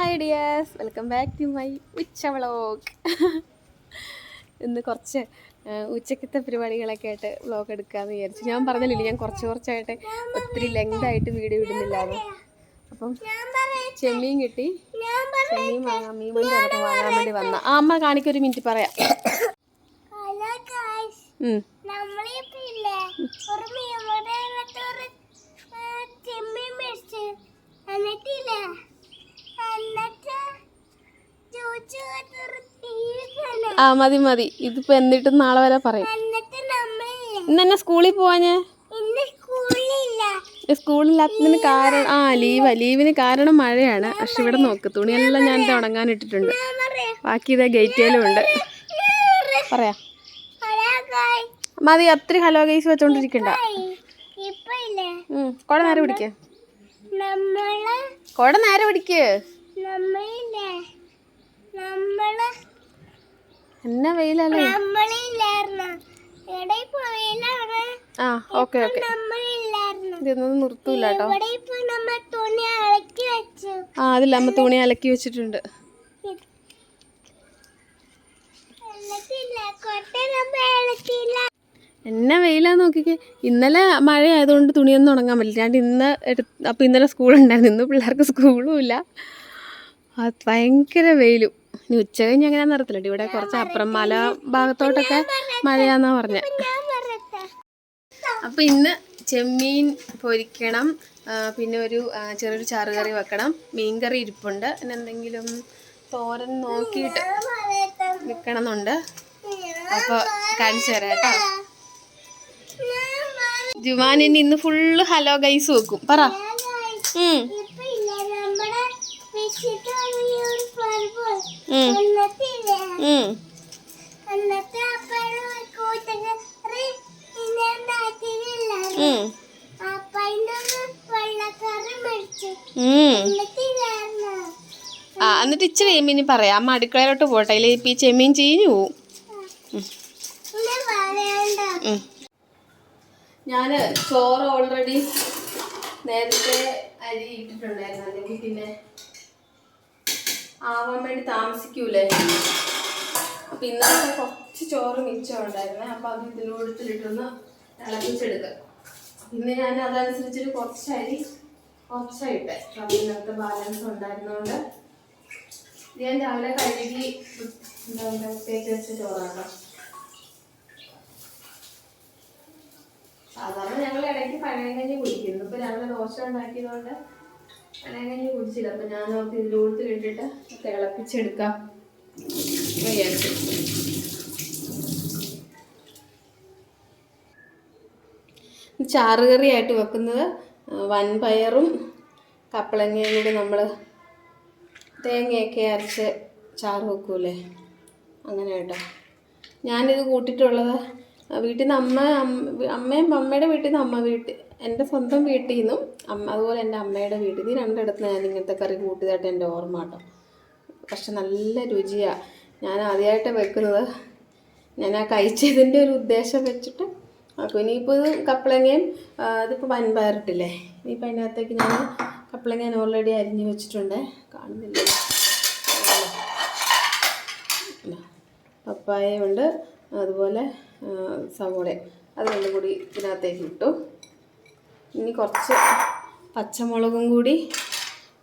Hi dears welcome back to my ഉച്ച vlog ഇന്ന് കുറച്ച് ഉച്ചക്കത്തെ പരിപാടികളൊക്കെ ആയിട്ട് വ്ളോഗ് എടുക്കാമെന്ന് വിചാരിച്ചു. ഞാൻ പറഞ്ഞില്ലേ ഞാൻ കുറച്ച് കുറച്ചായിട്ട് ഒത്തിരി ലെങ്ത് ആയിട്ട് വീഡിയോ ഇടുന്നില്ലായിരുന്നു അപ്പം ചെമ്മീൻ കിട്ടി. ചെമ്മീൻ വാങ്ങാം മീൻ വണ്ടി വാങ്ങാൻ വേണ്ടി വന്ന. ആ അമ്മ കാണിക്കൊരു മിനിറ്റ് പറയാം. എന്നിട്ടില്ല ആ മതി മതി. ഇതിപ്പോ എന്നിട്ട് നാളെ വരെ പറയും. ഇന്ന് സ്കൂളിൽ പോവാഞ്ഞേ സ്കൂളില്ലാത്തതിന് കാരണം ആ ലീവാ. ലീവിന് കാരണം മഴയാണ്. പക്ഷെ ഇവിടെ നോക്ക് തുണിയെല്ലാം ഞാൻ ഉണങ്ങാൻ ഇട്ടിട്ടുണ്ട്. ബാക്കി ഇതേ ഗേറ്റേലും ഉണ്ട്. പറയാ. മതി അത്ര ഹലോ ഗൈസ് വെച്ചോണ്ടിരിക്കണ്ട. കുട നേരെ പിടിക്ക്. കുട നേരെ പിടിക്ക്. എന്നാ വെയിലല്ലേ? ആ ഓക്കെ ഓക്കെ. ഇതൊന്നും നിർത്തൂല കേട്ടോ. നമ്മ ആ അതില്ല അമ്മ തുണി അലക്കി വെച്ചിട്ടുണ്ട്. നമ്മ എന്നെ വെയിലാ നോക്കിക്കേ. ഇന്നലെ മഴ ആയതുകൊണ്ട് തുണിയൊന്നും ഉണങ്ങാൻ പറ്റില്ല. ഞാൻ ഇന്ന് എടുത്ത് അപ്പോൾ ഇന്നലെ സ്കൂളുണ്ടായിരുന്നു. ഇന്ന് പിള്ളേർക്ക് സ്കൂളും ഇല്ല. ഭയങ്കര വെയിലും. ഇനി ഉച്ച കഴിഞ്ഞ് അങ്ങനെ അറിയത്തില്ല ഇവിടെ കുറച്ച് അപ്പുറം മല ഭാഗത്തോട്ടൊക്കെ മഴയാന്നാ പറഞ്ഞ. അപ്പൊ ഇന്ന് ചെമ്മീൻ പൊരിക്കണം. പിന്നെ ഒരു ചെറിയൊരു ചാറുകറി വെക്കണം. മീൻകറി ഇരിപ്പുണ്ട്. പിന്നെ എന്തെങ്കിലും തോരൻ നോക്കിയിട്ട് ഞാൻ പറയട്ടെ വെക്കണം എന്നുണ്ട് അപ്പോൾ കാണിച്ചു തരാം കേട്ടോ. ജുമാൻ ഇനി ഇന്ന് ഫുള്ള് ഹലോ ഗൈസ് വെക്കും. പറ. എന്നിട്ട് ഇച്ചിരി ചെമ്മീൻ പറയാം. അമ്മ അടുക്കളയിലോട്ട് പോട്ടെ. അതിൽ ഇപ്പം ഈ ചെമ്മീൻ ചീഞ്ഞു പോവും. ഞാൻ ചോറ് ഓൾറെഡി നേരത്തെ അരി ഇട്ടിട്ടുണ്ടായിരുന്നു. അല്ലെങ്കിൽ പിന്നെ ആവാൻ വേണ്ടി താമസിക്കൂലേ? അപ്പം ഇന്നത്തെ കുറച്ച് ചോറ് മിച്ചം ഉണ്ടായിരുന്നേ അപ്പം അത് ഇതിലൂടത്തിലിട്ടൊന്ന് തിളപ്പിച്ചെടുക്കാം. ഇന്ന് ഞാൻ അതനുസരിച്ചൊരു കുറച്ച് അരി കുറച്ചായിട്ട് അപ്പം ഇന്നത്തെ ബാലൻസ് ഉണ്ടായിരുന്നതുകൊണ്ട് ഇത് ഞാൻ രാവിലെ കഴുകി തേച്ച് വെച്ച ചോറാണ് സാധാരണ ഞങ്ങൾ ഇടയ്ക്ക് പഴയകഞ്ഞി കുടിക്കുന്നു ഇപ്പൊ രാവിലെ ദോശ ഉണ്ടാക്കിയതുകൊണ്ട് പഴയകഞ്ഞി കുടിച്ചില്ല. അപ്പൊ ഞാൻ ഓർത്ത് ഇതിലൂടുത്ത് ഇട്ടിട്ട് തിളപ്പിച്ചെടുക്കാം ചാറുകറിയായിട്ട് വെക്കുന്നത് വൻപയറും കപ്പളങ്ങയും കൂടി നമ്മൾ തേങ്ങയൊക്കെ അരച്ച് ചാറ് വെക്കൂലേ? അങ്ങനെ കേട്ടോ. ഞാനിത് കൂട്ടിയിട്ടുള്ളത് വീട്ടിൽ നിന്ന് അമ്മ- അമ്മയും അമ്മയുടെ വീട്ടിൽ നിന്ന് അമ്മ വീട്ടിൽ എന്റെ സ്വന്തം വീട്ടിൽ നിന്നും അമ്മ അതുപോലെ എന്റെ അമ്മയുടെ വീട്ടിൽ നിന്ന് രണ്ടിടത്ത് ഞാൻ ഇങ്ങനത്തെ കറി കൂട്ടിയതായിട്ട് എന്റെ ഓർമ്മ കേട്ടോ. പക്ഷെ നല്ല രുചിയാണ് ഞാൻ ആദ്യമായിട്ട് വെക്കുന്നത്. ഞാൻ ആ കഴിച്ചതിന്റെ ഒരു ഉദ്ദേശം വെച്ചിട്ട് അപ്പോൾ ഇനിയിപ്പോൾ ഇത് കപ്പളങ്ങയും അതിപ്പോൾ വൻപയറിട്ടില്ലേ? ഇനിയിപ്പോൾ അതിനകത്തേക്ക് ഞാൻ കപ്പളങ്ങ ഞാൻ ഓൾറെഡി അരിഞ്ഞ് വെച്ചിട്ടുണ്ട്. കാണുന്നില്ല. പപ്പായ ഉണ്ട് അതുപോലെ സവോളയും. അത് രണ്ടും കൂടി ഇതിനകത്തേക്ക് ഇട്ടു. ഇനി കുറച്ച് പച്ചമുളകും കൂടി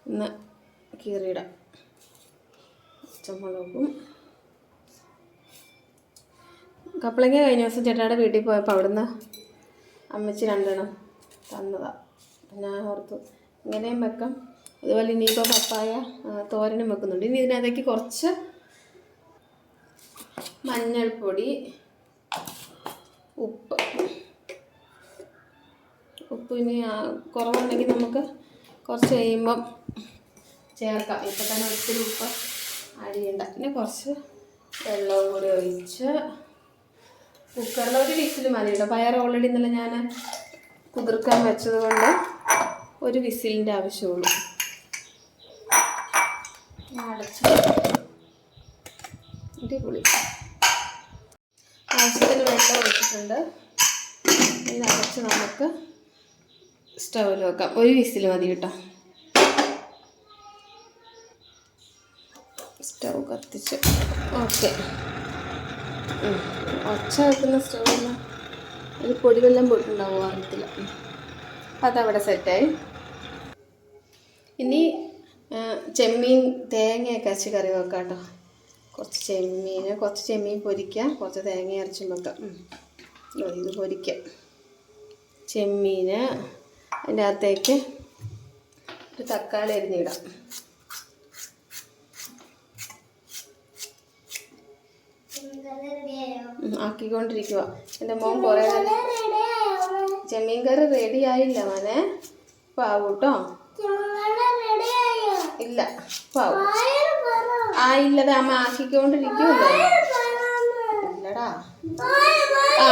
ഒന്ന് കീറിയിടാം. പച്ചമുളകും. കപ്പളങ്ങ കഴിഞ്ഞ ദിവസം ചേട്ടായുടെ വീട്ടിൽ പോയപ്പോൾ അവിടുന്ന് അമ്മച്ചി രണ്ടെണ്ണം തന്നതാണ് ഞാൻ ഓർത്തു ഇങ്ങനെയും വെക്കാം. അതുപോലെ ഇനിയിപ്പോൾ പപ്പായ തോരനും വെക്കുന്നുണ്ട്. ഇനി ഇതിനകത്തേക്ക് കുറച്ച് മഞ്ഞൾപ്പൊടി ഉപ്പ്. ഉപ്പ് ഇനി കുറവുണ്ടെങ്കിൽ നമുക്ക് കുറച്ച് കഴിയുമ്പം ചേർക്കാം. ഇപ്പം തന്നെ ഒത്തിരി ഉപ്പ് ആഡ് ചെയ്യണ്ട. പിന്നെ കുറച്ച് വെള്ളവും കൂടി ഒഴിച്ച് കുക്കറിൽ ഒരു വിസിൽ മതി കേട്ടോ. പയർ ഓൾറെഡി ഇന്നലെ ഞാൻ കുതിർക്കാൻ വെച്ചത് കൊണ്ട് ഒരു വിസിലിന്റെ ആവശ്യമുള്ളൂ. അടച്ച് അടിപൊളി. ആവശ്യത്തിന് വെള്ളം ഒഴിച്ചിട്ടുണ്ട്. ഇനി നമുക്ക് സ്റ്റൗവിൽ വെക്കാം. ഒരു വിസിൽ മതി കേട്ടോ. സ്റ്റൗ കത്തിച്ച്. ഓക്കെ. ഒച്ച വെക്കുന്ന സ്റ്റൗന്ന് അത് പൊടിവെള്ളം പോയിട്ടുണ്ടാവും അറിയത്തില്ല അപ്പം അതവിടെ സെറ്റായി. ഇനി ചെമ്മീൻ തേങ്ങയൊക്കെ അരച്ച് കറി വെക്കാം കേട്ടോ. കുറച്ച് ചെമ്മീൻ കുറച്ച് ചെമ്മീൻ പൊരിക്കാം. കുറച്ച് തേങ്ങ അരച്ചും വെക്കാം. ഇത് പൊരിക്കാം. ചെമ്മീൻ അതിന്റെ അകത്തേക്ക് ഒരു തക്കാളി അരിഞ്ഞിടാം. ആക്കിക്കൊണ്ടിരിക്കുക എന്റെ മോൻ കുറേ ചെമ്മീൻ കറി റെഡി ആയില്ല മോനെ. പാവു കേട്ടോ ഇല്ല പാവു ആയില്ലത് അമ്മ ആക്കിക്കൊണ്ടിരിക്കുമല്ലോ ഇല്ലടാ. ആ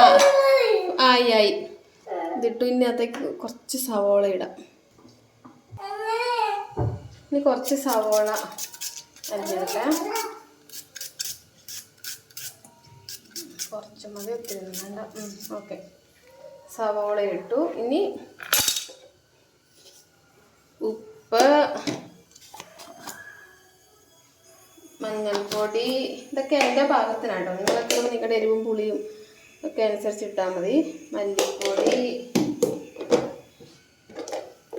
ആയി ആയി. ഇതിട്ടു. ഇതിനകത്തേക്ക് കുറച്ച് സവോള ഇടാം. ഇനി കുറച്ച് സവോള അരിഞ്ഞെടുക്കാം. കുറച്ച് മതി ഒത്തിരി ഓക്കെ. സവോള ഇട്ടു. ഇനി ഉപ്പ് മഞ്ഞൾപ്പൊടി ഇതൊക്കെ എന്റെ പാകത്തിനാട്ടോ. നിങ്ങളൊക്കെ നിങ്ങളുടെ എരിവും പുളിയും ഒക്കെ അനുസരിച്ച് ഇട്ടാൽ മതി. മല്ലിപ്പൊടി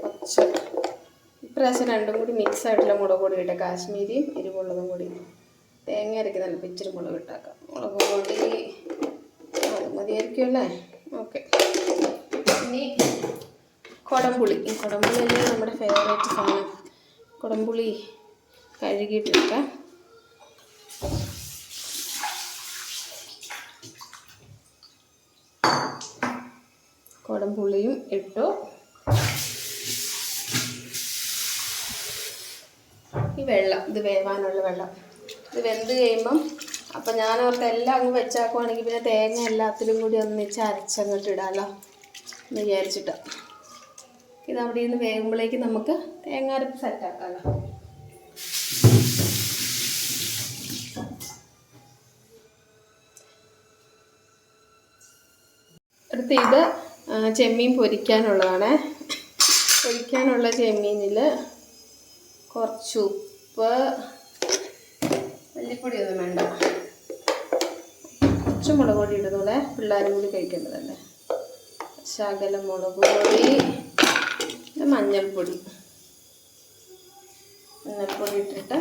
കുറച്ച് ഇപ്രാവശ്യം രണ്ടും കൂടി മിക്സ് ആയിട്ടുള്ള മുളക് പൊടി ഇട്ടാൽ കാശ്മീരിയും എരിവുള്ളതും കൂടി. തേങ്ങ അരക്കുന്ന ഇച്ചിരി മുളക് ഇട്ടാക്കാം. മുളക് പൊടി അത് മതിയായിരിക്കും അല്ലേ? ഓക്കെ ഇനി കുടംപുളി. ഈ കുടംപുളി അല്ലേ നമ്മുടെ ഫേവറേറ്റ് സാധനം. കുടംപുളി കഴുകിയിട്ടിരിക്കാം ഇട്ടു. ഈ വെള്ളം ഇത് വേവാനുള്ള വെള്ളം. ഇത് വെന്ത് കഴിയുമ്പം അപ്പം ഞാൻ ഓർത്ത് എല്ലാം അങ്ങ് വെച്ചാക്കുവാണെങ്കിൽ പിന്നെ തേങ്ങ എല്ലാത്തിലും കൂടി ഒന്നിച്ച് അരച്ചങ്ങോട്ട് ഇടാമല്ലോ എന്ന് വിചാരിച്ചിട്ട്. ഇത് അവിടെ നിന്ന് വേകുമ്പോഴേക്ക് നമുക്ക് തേങ്ങ അരപ്പ് സെറ്റാക്കാമല്ലോ അടുത്ത് ഇത് ചെമ്മീൻ പൊരിക്കാനുള്ളതാണ്. പൊരിക്കാനുള്ള ചെമ്മീനിൽ കുറച്ച് ഉപ്പ് മല്ലിപ്പൊടിയൊന്നും വേണ്ട. കുറച്ച് മുളക് പൊടി ഇടുന്നൂടെ പിള്ളേരും കൂടി കഴിക്കേണ്ടതല്ലേ ശകല മുളക് പൊടി മഞ്ഞൾപ്പൊടി. മഞ്ഞൾപ്പൊടി ഇട്ടിട്ട്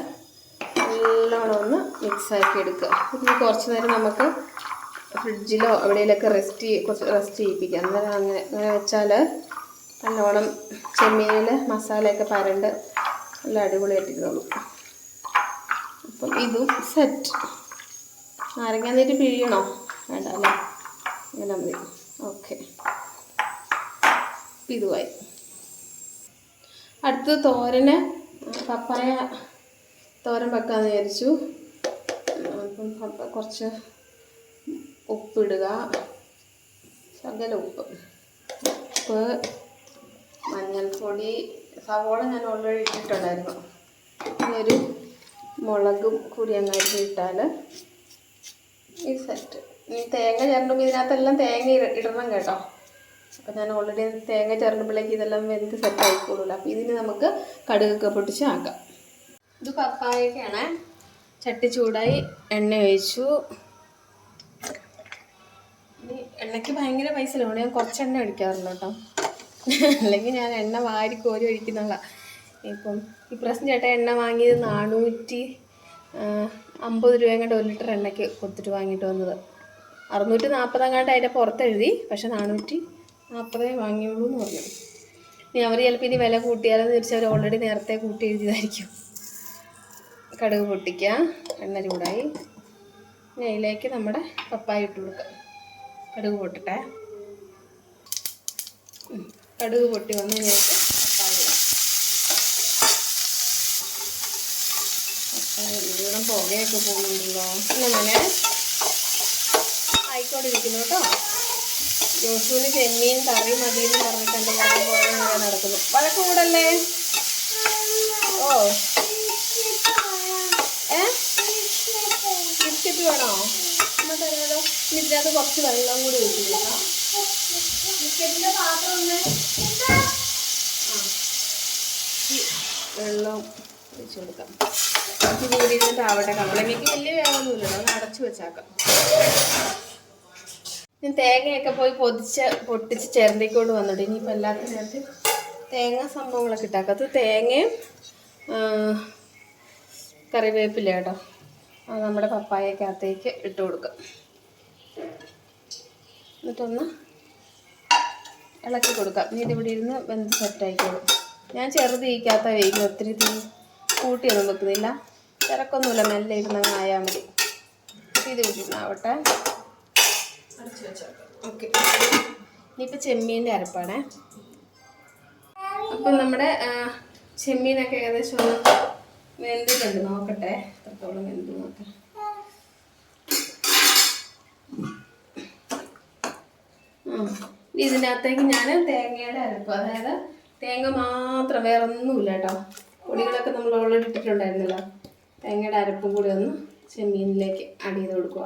നല്ലോണം ഒന്ന് മിക്സാക്കി എടുക്കുക. ഇത് കുറച്ച് നേരം നമുക്ക് ഫ്രിഡ്ജിലോ എവിടെയെങ്കിലൊക്കെ റെസ്റ്റ് കുറച്ച് റെസ്റ്റ് ചെയ്യിപ്പിക്കുക അന്നേരം അങ്ങനെ അങ്ങനെ വെച്ചാൽ നല്ലോണം ചെമ്മീനിൽ മസാലയൊക്കെ പരണ്ട് നല്ല അടിപൊളിയായിട്ടിരുന്നോളൂ. അപ്പം ഇതും സെറ്റ് നാരങ്ങ നീര് പിഴിയണോ? വേണ്ട അല്ലേ? അങ്ങനെ മതി. ഓക്കെ ഇതുമായി അടുത്ത് തോരന് പപ്പായ തോരൻ വെക്കാമെന്ന് വിചാരിച്ചു. അപ്പം കുറച്ച് ഉപ്പിടുക. ശകല ഉപ്പ്. ഉപ്പ് മഞ്ഞൾപ്പൊടി സവോള ഞാൻ ഓൾറെഡി ഇട്ടിട്ടുണ്ടായിരുന്നു. ഇനിയൊരു മുളകും കൂടി അങ്ങായിട്ട് ഇട്ടാൽ ഈ സെറ്റ് ഇനി തേങ്ങ ചേർന്നുമ്പോൾ ഇതിനകത്തെല്ലാം തേങ്ങ ഇടണം കേട്ടോ. അപ്പം ഞാൻ ഓൾറെഡി തേങ്ങ ചേർന്നപ്പോഴേക്ക് ഇതെല്ലാം വെന്ത് സെറ്റ് ആയിക്കോളൂല്ലോ അപ്പം ഇതിന് നമുക്ക് കടുകൊക്കെ പൊട്ടിച്ച് ആക്കാം. ഇത് പപ്പായൊക്കെയാണ് ചട്ടി ചൂടായി എണ്ണ ഒഴിച്ചു. എണ്ണയ്ക്ക് ഭയങ്കര പൈസ ലോണ് ഞാൻ കുറച്ച് എണ്ണ ഒഴിക്കാറുണ്ട് കേട്ടോ. അല്ലെങ്കിൽ ഞാൻ എണ്ണ വാരി കോരി ഒഴിക്കുന്നുള്ള ഇപ്പം ഇപ്രാവശ്യം ചേട്ടൻ എണ്ണ വാങ്ങിയത് നാനൂറ്റി അമ്പത് രൂപ കണ്ട് ഒരു ലിറ്റർ എണ്ണയ്ക്ക് കൊടുത്തിട്ട് വാങ്ങിയിട്ട് വന്നത്. അറുന്നൂറ്റി നാൽപ്പതങ്ങാണ്ട് അതിന്റെ പുറത്ത് എഴുതി പക്ഷെ നാനൂറ്റി നാൽപ്പതേ വാങ്ങിയുള്ളൂ എന്ന് പറഞ്ഞു. ഇനി അവർ ചിലപ്പോൾ ഇനി വില കൂട്ടിയാലെന്ന് ചോദിച്ചാൽ അവർ ഓൾറെഡി നേരത്തെ കൂട്ടി എഴുതിയതായിരിക്കും. കടുക് പൊട്ടിക്കുക എണ്ണ ചൂടായി. ഇനി അതിലേക്ക് നമ്മുടെ പപ്പായ ഇട്ട് കൊടുക്കുക. കടുക് പൊട്ടട്ടെ. കടുക് പൊട്ടി വന്ന് കഴിഞ്ഞിട്ട് പപ്പായ ഇവിടെ പുകയൊക്കെ പോകുന്നുണ്ടല്ലോ. പിന്നെ മോനെ. ആയിക്കോട്ടിരിക്കുന്നു കേട്ടോ. ജോസൂന് ചെമ്മീൻ കറി മതി എന്ന് പറഞ്ഞിട്ട് എന്റെ മോനെ കുറേ നേരം നടക്കുന്നു. വഴക്ക് കൂടല്ലേ? ഓ. ഏ? വേണോ? തരാലോ ഇനി ഇതിനകത്ത് കുറച്ച് വെള്ളം കൂടി ഒഴിച്ചു കൊടുക്കാം ബിസ്ക്കറ്റിന്റെ പാത്രം ഒന്ന് ആ. വെള്ളം ഒഴിച്ച് കൊടുക്കാം. കുറച്ച് കൂടി ഇരുന്നിട്ട് ആവട്ടെ കപ്പളങ്ങയ്ക്ക് വലിയ വേവൊന്നുമില്ലല്ലോ ഒന്ന് അടച്ചു വെച്ചാക്കാം. ഞാൻ തേങ്ങയൊക്കെ പോയി പൊതിച്ച് പൊട്ടിച്ച് ചേർന്നിക്കൊണ്ട് വന്നിട്ട് ഇനിയിപ്പോൾ എല്ലാത്തിനകത്ത് തേങ്ങ സംഭവങ്ങളൊക്കെ ഇട്ടാക്കത്ത് തേങ്ങയും ആ, കറിവേപ്പില കേട്ടോ. അത് നമ്മുടെ പപ്പായക്കകത്തേക്ക് ഇട്ട് കൊടുക്കാം. എന്നിട്ടൊന്ന് ഇളക്കി കൊടുക്കാം. നീ ഇതിവിടെ ഇരുന്ന് വെന്ത് സെറ്റായിക്കോളും ഞാൻ ചെറുത് തീക്കാത്ത വേഗം ഒത്തിരി തീ കൂട്ടിയൊന്നും വെക്കുന്നില്ല. തിരക്കൊന്നുമില്ല. മെല്ലെ ഇരുന്നങ്ങ് ആയാൽ മതി. ഇത് വെച്ചേക്കാം ഓക്കെ ഇനിയിപ്പോൾ ചെമ്മീന്റെ അരപ്പാണേ. അപ്പം നമ്മുടെ ചെമ്മീനൊക്കെ ഏകദേശം ഒന്ന് വെന്തിട്ടുണ്ട് നോക്കട്ടെ. എത്രത്തോളം വെന്ത് നോക്കാം ഇതിനകത്തേക്ക് ഞാൻ തേങ്ങയുടെ അരപ്പ് അതായത് തേങ്ങ മാത്രം വേറെ ഒന്നുമില്ല കേട്ടോ. പൊടികളൊക്കെ നമ്മൾ ഓൾറെഡി ഇട്ടിട്ടുണ്ടായിരുന്നല്ലോ. തേങ്ങയുടെ അരപ്പും കൂടി ഒന്ന് ചെമ്മീനിലേക്ക് ആഡ് ചെയ്ത് കൊടുക്കുക.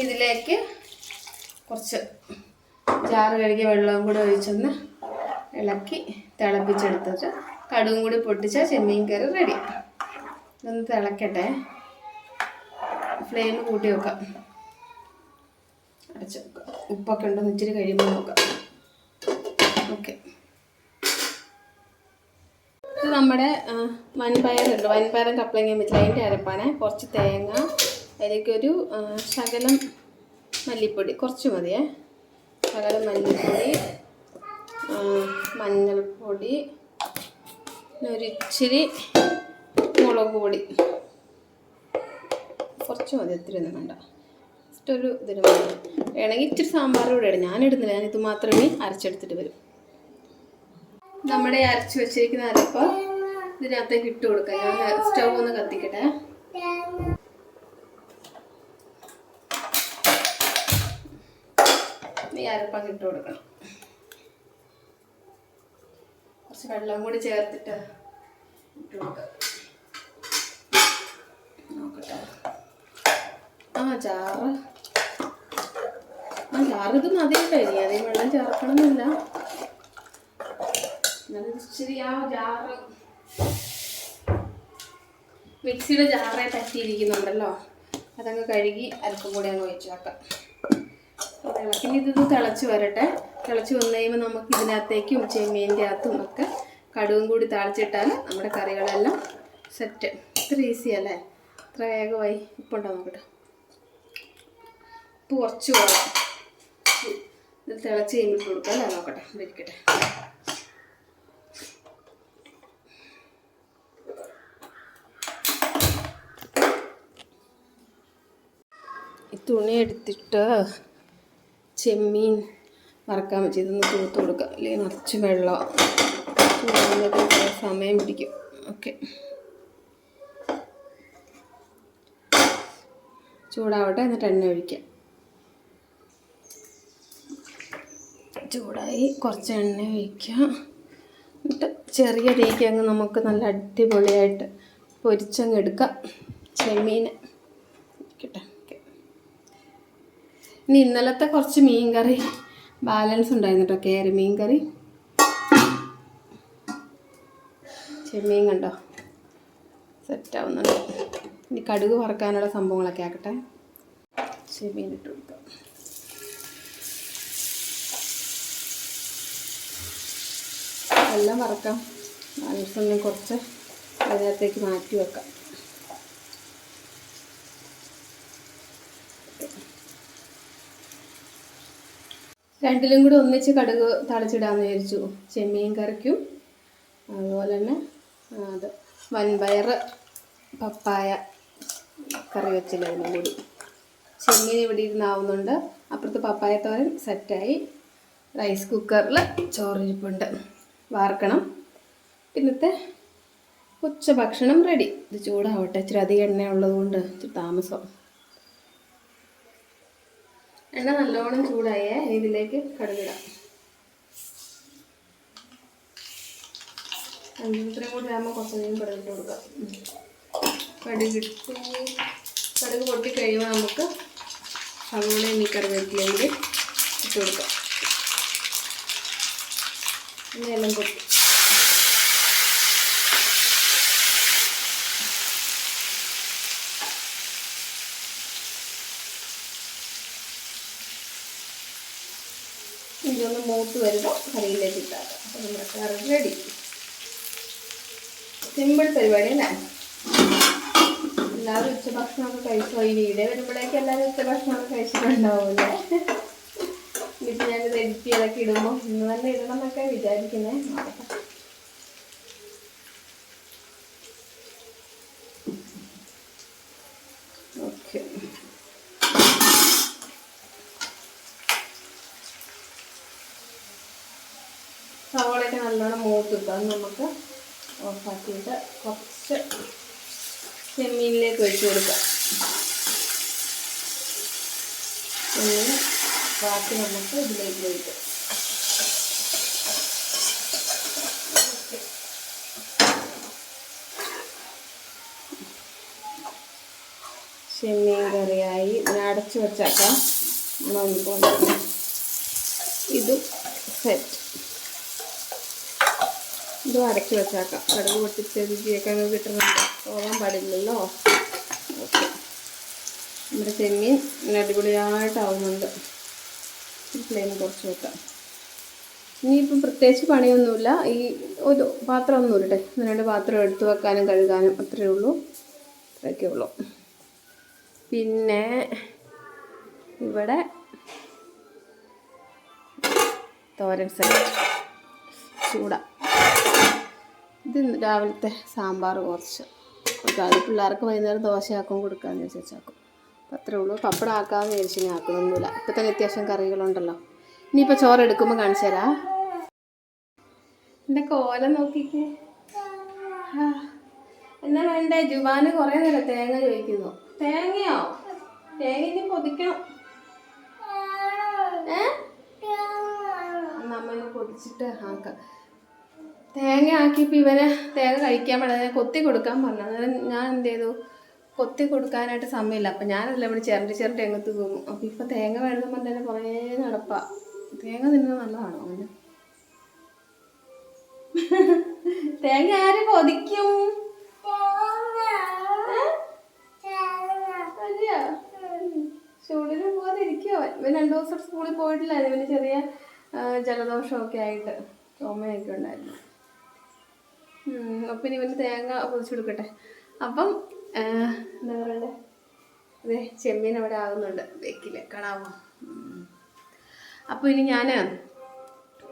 ഇതിലേക്ക് കുറച്ച് ജാറ് കഴുകിയ വെള്ളവും കൂടി ഒഴിച്ചൊന്ന് ഇളക്കി തിളപ്പിച്ചെടുത്തിട്ട് കടുകും കൂടി പൊട്ടിച്ച ചെമ്മീൻ കറി റെഡി ഇതൊന്ന് തിളക്കട്ടെ. ഫ്ലെയിം കൂട്ടി വെക്കാം. അടച്ച് വെക്കാം. ഉപ്പൊക്കെ ഉണ്ടോ ഇച്ചിരി കഴിയുമ്പോൾ നോക്കാം. ഓക്കെ ഇത് നമ്മുടെ വൻപയറുണ്ട് വൻപയറും കപ്പളങ്ങയും വെച്ചില്ല അതിന്റെ അരപ്പാണ്. കുറച്ച് തേങ്ങ അതിലേക്കൊരു ശകലം മല്ലിപ്പൊടി. കുറച്ച് മതിയേ. മല്ലിപ്പൊടി ആ, മഞ്ഞൾപ്പൊടി ഒരിച്ചിരി മുളക് പൊടി. കുറച്ച് മതി ഒത്തിരി വേണ്ട. ജസ്റ്റ് ഒരു ഇതിന് മതി. വേണമെങ്കിൽ ഇച്ചിരി സാമ്പാർ കൂടെ ഇടും. ഞാൻ ഇടുന്നില്ല. ഞാൻ ഇത് മാത്രമേ അരച്ചെടുത്തിട്ട് വരും. നമ്മുടെ അരച്ച് വെച്ചിരിക്കുന്ന അരപ്പ് ഇതിനകത്തേക്ക് ഇട്ട് കൊടുക്കാം. ഞാൻ സ്റ്റൗ ഒന്ന് കത്തിക്കട്ടെ. ഈ ഇട്ട് കൊടുക്കണം. കുറച്ച് വെള്ളം കൂടി ചേർത്തിട്ട് ഇട്ട് കൊടുക്കാം. ആ ചാറ്. ആ ചാറ് ഇത് മതി ഇനി അതേ വെള്ളം ചേർക്കണമെന്നില്ല ഇച്ചിരി മിക്സിയുടെ ജാറെ പറ്റിയിരിക്കുന്നുണ്ടല്ലോ. അതങ്ങ് കഴുകി അല്പം കൂടി അങ്ങ് ഒഴിച്ച് ഇളക്കി ഇതൊന്ന് തിളച്ച് വരട്ടെ. തിളച്ച് വന്നു കഴിയുമ്പോൾ നമുക്ക് ഇതിനകത്തേക്കും ചെമ്മീന്റെ അകത്തും ഒക്കെ കടുവും കൂടി താളിച്ചിട്ടാൽ നമ്മുടെ കറികളെല്ലാം സെറ്റ് ഇത്ര ഈസി അല്ലേ? ഇത്ര വേഗമായി. ഉപ്പുണ്ടോ നോക്കട്ടെ. ഉപ്പ് കുറച്ച് വേണം ഇത് തിളച്ച് കഴിയുമ്പോൾ കൊടുക്കാം അല്ലേ? നോക്കട്ടെ. ഇരിക്കട്ടെ. തുണി എടുത്തിട്ട് ചെമ്മീൻ വറക്കാൻ വെച്ച് ഇതൊന്ന് തൂത്ത് കൊടുക്കുക അല്ലെങ്കിൽ നിറച്ച് വെള്ളം. സമയം പിടിക്കും. ഓക്കെ. ചൂടാവട്ടെ എന്നിട്ട് എണ്ണ ഒഴിക്കാം. ചൂടായി. കുറച്ച് എണ്ണ ഒഴിക്കുക എന്നിട്ട് ചെറിയ രീതിക്ക് അങ്ങ് നമുക്ക് നല്ല അടിപൊളിയായിട്ട് പൊരിച്ചങ്ങ് എടുക്കാം. ചെമ്മീൻ. ഓക്കെ ഇനി ഇന്നലത്തെ കുറച്ച് മീൻ കറി ബാലൻസ് ഉണ്ടായിരുന്നു കേട്ടോ കേര മീൻ കറി ചെമ്മീൻ കണ്ടോ? സെറ്റ് ആവുന്നുണ്ട്. ഇനി കടുക് വറക്കാനുള്ള സംഭവങ്ങളൊക്കെ ആക്കട്ടെ. ചെമ്മീൻ ഇട്ട് കൊടുക്കാം. എല്ലാം വറക്കാം. ബാലൻസ് കുറച്ച് അതിനകത്തേക്ക് മാറ്റി വെക്കാം. രണ്ടിലും കൂടി ഒന്നിച്ച് കടുക് തളിച്ചിടാമെന്ന് വിചാരിച്ചു. ചെമ്മീൻ കറിക്കും. അതുപോലെ തന്നെ അത് വൻപയർ പപ്പായ കറി വെച്ചില്ല അതിനും കൂടി. ചെമ്മീൻ ഇവിടെ ഇരുന്നാവുന്നുണ്ട്. അപ്പുറത്ത് പപ്പായ തോരൻ സെറ്റായി. റൈസ് കുക്കറിൽ ചോറിരിപ്പുണ്ട്. വാർക്കണം. ഇന്നത്തെ ഉച്ചഭക്ഷണം റെഡി. ഇത് ചൂടാവട്ടെ. ഇച്ചിരി അധികം എണ്ണ ഉള്ളതുകൊണ്ട് ഇച്ചിരി താമസം. എണ്ണ നല്ലോണം ചൂടായേ ഇനി ഇതിലേക്ക് കടുകിടാം. അഞ്ചിത്രയും കൂടി ആകുമ്പോൾ കുറച്ചധികം കടുകിട്ട് കൊടുക്കാം. കടുകിട്ട്. കടുക് പൊട്ടി കഴിയുമ്പോൾ നമുക്ക് സവോളയും ഇനി കറിവേപ്പിലയും ഇട്ട് കൊടുക്കാം. എല്ലാം പൊട്ടി. ഇതൊന്ന് മൂത്ത് വരുമ്പോൾ കറിയിലേക്ക് ഇട്ടാക്കാം അപ്പോൾ നമ്മുടെ കറി റെഡി സിമ്പിൾ പരിപാടി അല്ലേ? എല്ലാവരും ഉച്ചഭക്ഷണമൊക്കെ കഴിച്ചോ? ഈ വീഡിയോ വരുമ്പോഴേക്കും എല്ലാവരും ഉച്ചഭക്ഷണമൊക്കെ കഴിച്ചിട്ടുണ്ടാവില്ലേ ഇപ്പം ഞാനിത് എഡിറ്റ് ചെയ്തൊക്കെ ഇടുമ്പോൾ ഇന്ന് തന്നെ ഇടണം എന്നൊക്കെ വിചാരിക്കുന്നേ നോക്കട്ടെ ഓക്കെ സവാളയൊക്കെ നല്ലോണം മൂത്തിട്ട് അത് നമുക്ക് ഓഫാക്കിയിട്ട് കുറച്ച് ചെമ്മീനിലേക്ക് ഒഴിച്ച് കൊടുക്കാം. ബാക്കി നമുക്ക് ഇതിലേക്ക് ഒഴിക്കാം. ചെമ്മീൻ കറിയായി. അടച്ചു വെച്ചേക്കാം. നോക്കിക്കൊണ്ട് ഇതും സെറ്റ് ഇതും അടച്ചു വെച്ചേക്കാം. കടുക് പൊട്ടിച്ച് രുചിയൊക്കെ അങ്ങ് കിട്ടുന്നുണ്ട് പോകാൻ പാടില്ലല്ലോ. ഓക്കെ. നമ്മുടെ ചെമ്മീൻ നല്ല അടിപൊളിയായിട്ടാവുന്നുണ്ട്. ഫ്ലെയിം കുറച്ച് വെക്കാം. ഇനിയിപ്പം പ്രത്യേകിച്ച് പണിയൊന്നുമില്ല. ഈ ഒരു പാത്രം ഒന്നും ഒന്ന് രണ്ട് പാത്രം എടുത്തു വെക്കാനും കഴുകാനും അത്രയേ ഉള്ളൂ. അത്രയൊക്കെ ഉള്ളൂ. പിന്നെ ഇവിടെ തോരൻ സെറ്റ് ചൂട. ഇത് രാവിലത്തെ സാമ്പാർ കുറച്ച്. കൊടുക്കാം അത് പിള്ളേർക്ക് വൈകുന്നേരം ദോശയാക്കും കൊടുക്കാമെന്ന് വിചാരിച്ചാക്കും അപ്പം അത്രേ ഉള്ളൂ. പപ്പടം ആക്കാമെന്ന് വിചാരിച്ചു ഇനി ആക്കുന്നൊന്നുമില്ല. ഇപ്പം തന്നെ അത്യാവശ്യം കറികളുണ്ടല്ലോ. ഇനിയിപ്പോൾ ചോറ് എടുക്കുമ്പോൾ കാണിച്ചു തരാം. എന്റെ കോല നോക്കിക്കേ. എന്നാ വേണ്ടേ? ജുബാന് കുറേ നേരം തേങ്ങ ചോദിക്കുന്നു. തേങ്ങയോ? തേങ്ങ ഇനി പൊതിക്കണം. ഏ? നമ്മ പൊതിച്ചിട്ട് ആക്കാം. തേങ്ങ ആക്കിയപ്പോൾ ഇവന് തേങ്ങ കഴിക്കാൻ പാടില്ല കൊത്തി കൊടുക്കാൻ പറഞ്ഞു. അന്നേരം ഞാൻ എന്ത് ചെയ്തു? കൊത്തി കൊടുക്കാനായിട്ട് സമയമില്ല. അപ്പം ഞാനല്ല ഇവിടെ ചിരണ്ടി ചിരണ്ടി അങ്ങത്ത് പോകും. അപ്പം ഇപ്പം തേങ്ങ വേണമെന്ന് പറഞ്ഞാൽ കുറേ നടപ്പാ. തേങ്ങ തിന്നുന്നത് നല്ലതാണോ അവന്? തേങ്ങ ആര് കൊതിക്കും? ചൂടിന് പോകാതിരിക്കുമോ ഇവൻ രണ്ടു ദിവസം സ്കൂളിൽ പോയിട്ടില്ലായിരുന്നു. ഇവന് ചെറിയ ജലദോഷമൊക്കെ ആയിട്ട് ചുമയൊക്കെ ഉണ്ടായിരുന്നു. അപ്പം ഇനി ഇവന് തേങ്ങ പൊതിച്ചു കൊടുക്കട്ടെ. അപ്പം എന്താ പറയണ്ടേ? അതെ ചെമ്മീൻ അവിടെ ആകുന്നുണ്ട് വെക്കില്ല കാണാമോ ഉം. അപ്പോൾ ഇനി ഞാൻ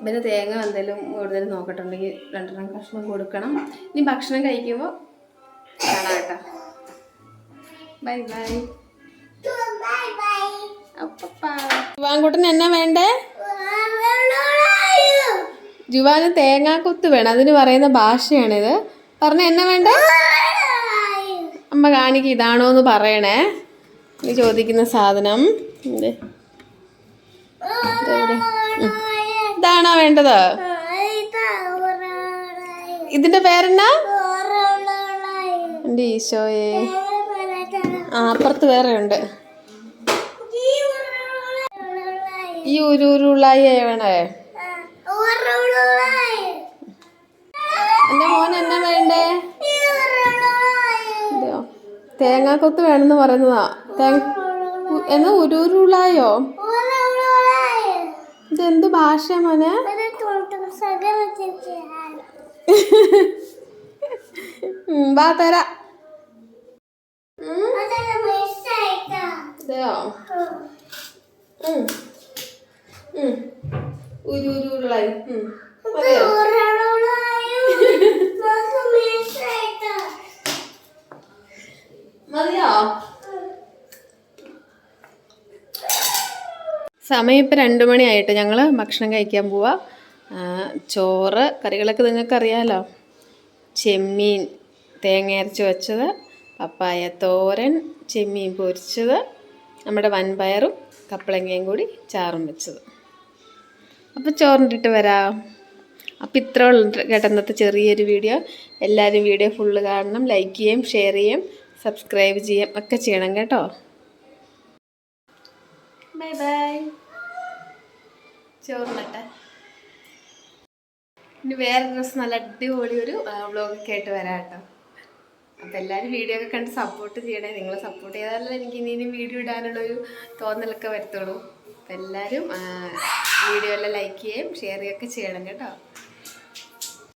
പിന്നെ തേങ്ങ എന്തെങ്കിലും കൂടുതൽ നോക്കട്ടുണ്ടെങ്കിൽ രണ്ടെണ്ണം കഷ്ണം കൊടുക്കണം. ഇനി ഭക്ഷണം കഴിക്കുമ്പോൾ കാണാം കേട്ടോ ബൈ. ബൈ വാങ്കൂട്ടന് എന്നാ വേണ്ടേ? ജുവാന് തേങ്ങാക്കൊത്ത് വേണം. അതിന് പറയുന്ന ഭാഷയാണിത്. പറഞ്ഞ എന്നാ വേണ്ട? അമ്മ കാണിക്ക് ഇതാണോ എന്ന് പറയണേ. നീ ചോദിക്കുന്ന സാധനം. ഇത്. ഇതാണോ വേണ്ടത്? ഇതിന്റെ പേരെന്നാ? എന്റെ ഈശോയെ. ആ അപ്പുറത്ത് വേറെ ഉണ്ട്. ഈ ഉരുരുള്ളായി വേണേ. എന്റെ മോൻ എന്നാ വേണ്ടേ? അതെയോ തേങ്ങാക്കൊത്ത് വേണമെന്ന് പറയുന്നതാ. തേങ്ങ എന്നാ ഉരുളായോ? ഇതെന്ത് ഭാഷ മോനെ? വാ തരാ. അതെയോ ഉം. ഉം. ഉരു ഉരു ഉരുളായി. മതിയോ? സമയം ഇപ്പം രണ്ട് മണിയായിട്ട്. ഞങ്ങൾ ഭക്ഷണം കഴിക്കാൻ പോവാ. ചോറ് കറികളൊക്കെ നിങ്ങൾക്ക് അറിയാമല്ലോ ചെമ്മീൻ തേങ്ങ അരച്ച് വെച്ചത് പപ്പായ തോരൻ ചെമ്മീൻ പൊരിച്ചത് നമ്മുടെ വൻപയറും കപ്പളങ്ങയും കൂടി ചാറും വെച്ചത്. അപ്പോൾ ചോറിട്ടിട്ട് വരാം. അപ്പോൾ ഇത്ര കേട്ടെന്നത്തെ ചെറിയൊരു വീഡിയോ. എല്ലാവരും വീഡിയോ ഫുള്ള് കാണണം ലൈക്ക് ചെയ്യും ഷെയർ ചെയ്യും സബ്സ്ക്രൈബ് ചെയ്യും ഒക്കെ ചെയ്യണം കേട്ടോ. ബൈ ബൈ ചോറിനട്ടെ ഇനി വേറെ ദിവസം നല്ല അടിപൊളി ഒരു വ്ളോഗൊക്കെ ആയിട്ട് വരാം കേട്ടോ. അപ്പം എല്ലാവരും വീഡിയോ ഒക്കെ കണ്ട് സപ്പോർട്ട് ചെയ്യണേ. നിങ്ങൾ സപ്പോർട്ട് ചെയ്താലല്ലേ എനിക്ക് ഇനി ഇനി വീഡിയോ ഇടാനുള്ളൊരു തോന്നലൊക്കെ വരത്തുള്ളൂ. അപ്പം എല്ലാവരും വീഡിയോ എല്ലാം ലൈക്ക് ചെയ്യുകയും ഷെയർ ചെയ്യുകയൊക്കെ ചെയ്യണം കേട്ടോ.